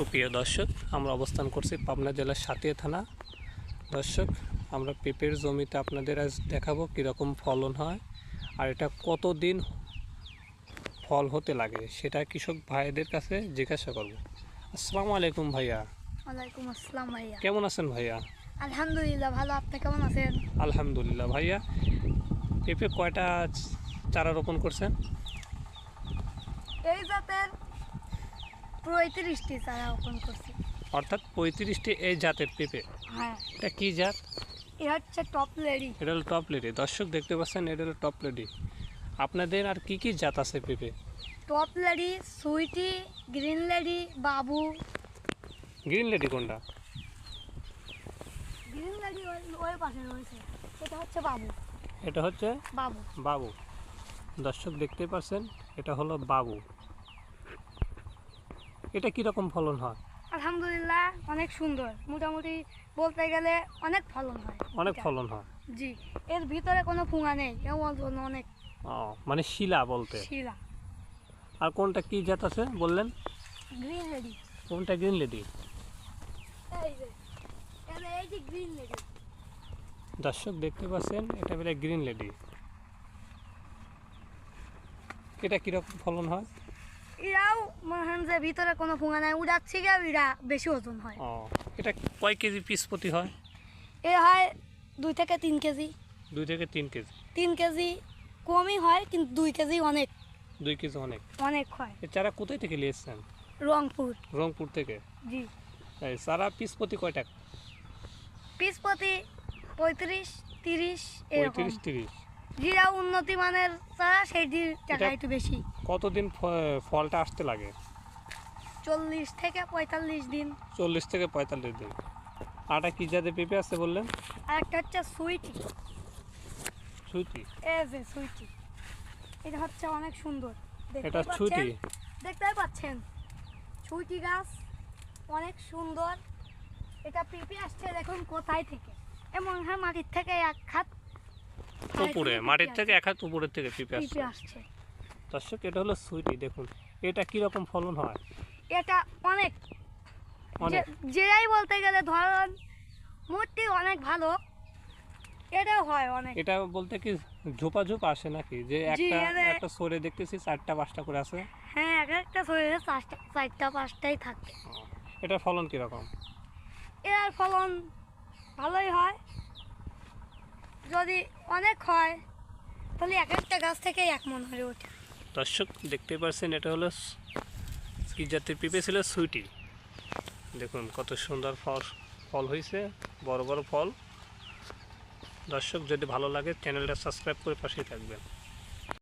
সুপ্রিয় দর্শক আমরা অবস্থান করছি পাবনা জেলার সাতিয়া থানা। দর্শক আমরা পেঁপের জমিতে আপনাদের আজ দেখাবো কীরকম ফলন হয় আর এটা কতদিন ফল হতে লাগে সেটা কৃষক ভাইদের কাছে জিজ্ঞাসা করব। আসসালামু আলাইকুম ভাইয়া। ওয়ালাইকুম আসসালাম ভাইয়া। কেমন আছেন ভাইয়া? আলহামদুলিল্লাহ ভালো। আপনি কেমন আছেন? আলহামদুলিল্লাহ ভাইয়া। পেঁপে কয়টা চারা রোপণ করছেন? এই জাতের পঁয়ত্রিশটি চারা ওপেন করছি। অর্থাৎ পঁয়ত্রিশটি এই জাতের পেঁপে? হ্যাঁ। এটা কী জাত? এ হচ্ছে টপ লেডি। এটা হলো টপ লেডি। দর্শক দেখতে পাচ্ছেন এটা হলো টপ লেডি। আপনাদের আর কি কি জাত আছে পেঁপে? Top lady sweety green lady বাবু। গ্রিন লেডি কোনটা? গ্রিন লেডি ওই পাশে রয়েছে। এটা হচ্ছে বাবু। এটা হচ্ছে বাবু। বাবু। দর্শক দেখতে পাচ্ছেন এটা হলো বাবু। এটা কীরকম ফলন হয়? আলহামদুলিল্লাহ অনেক সুন্দর। মোটামুটি বলতে গেলে অনেক ফলন হয়। অনেক ফলন হয়? জি। এর ভিতরে কোনো ফুঙা নেই এমন জন্য অনেক ও মানে শিলা বলতে। শিলা। আর কোনটা কি জাত আছে বললেন? গ্রিন লেডি কোনটা গ্রিন লেডি এই যে এই যে গ্রিন লেডি দর্শক দেখতে পাচ্ছেন এটা বলে গ্রিন লেডি এটা কীরকম ফলন হয়? এরাও মনে যে ভিতরে কোনো ফুঙা নাই উড়াচ্ছি গিয়ে এরা বেশি ওজন হয়। ও এটা কয় কেজি পিস প্রতি হয়? এ হয় দুই থেকে তিন কেজি। দুই থেকে তিন কেজি। তিন কেজি কমই হয় কিন্তু দুই কেজি অনেক। দুই কেজি অনেক। অনেক হয়। এ চারা কোথায় থেকে নিয়ে এসছেন? রংপুর। রংপুর থেকে? জি। এই চারা পিস প্রতি কয় টাকা? পিস প্রতি পঁয়ত্রিশ তিরিশ পঁয়ত্রিশ তিরিশ। যেটা উন্নতি মানের চারা সেইটির টাকা একটু বেশি। কতদিন ফলটা আসতে লাগে? চল্লিশ থেকে পঁয়তাল্লিশ দিন। চল্লিশ থেকে পঁয়তাল্লিশ দিন। আটা কি জাতের পেঁপে আছে বললেন? আর একটা হচ্ছে সুইটি। সুইটি? এ যে সুইটি। এটা হচ্ছে অনেক সুন্দর। এটা সুইটি? দেখতেই পাচ্ছেন? সুইটি গাছ অনেক সুন্দর। এটা পেঁপে আসছে দেখুন কোথায় থেকে? এমন হয় মাটির থেকে এক হাত উপরে মাটির থেকে এক হাত উপরের থেকে পেঁপে আসছে। দর্শক এটা হলো সুইটি দেখুন। এটা কি রকম ফলন হয়? এটা অনেক। অনেক। যে- যেটাই বলতে গেলে ধরেন মূর্তি অনেক ভালো এটাও হয় অনেক। এটা বলতে কি ঝোপা ঝোপ আসে নাকি? যে একটা এনে- একটা সরে দেখতেছি চারটা পাঁচটা করে আছে। হ্যাঁ এক একটা শরীরে চারটা চারটা পাঁচটাই থাকে। এটা ফলন কীরকম? এর ফলন ভালোই হয়। যদি অনেক হয়, তাহলে এক একটা গাছ থেকে এক মন হয়ে ওঠে। দর্শক দেখতে পাচ্ছেন এটা হলো কি জাতের পেঁপে ছিল সুইটি। দেখুন, কত সুন্দর ফল ফল হয়েছে বড় বড় ফল। দর্শক, যদি ভালো লাগে, চ্যানেলটা সাবস্ক্রাইব করে পাশেই থাকবেন।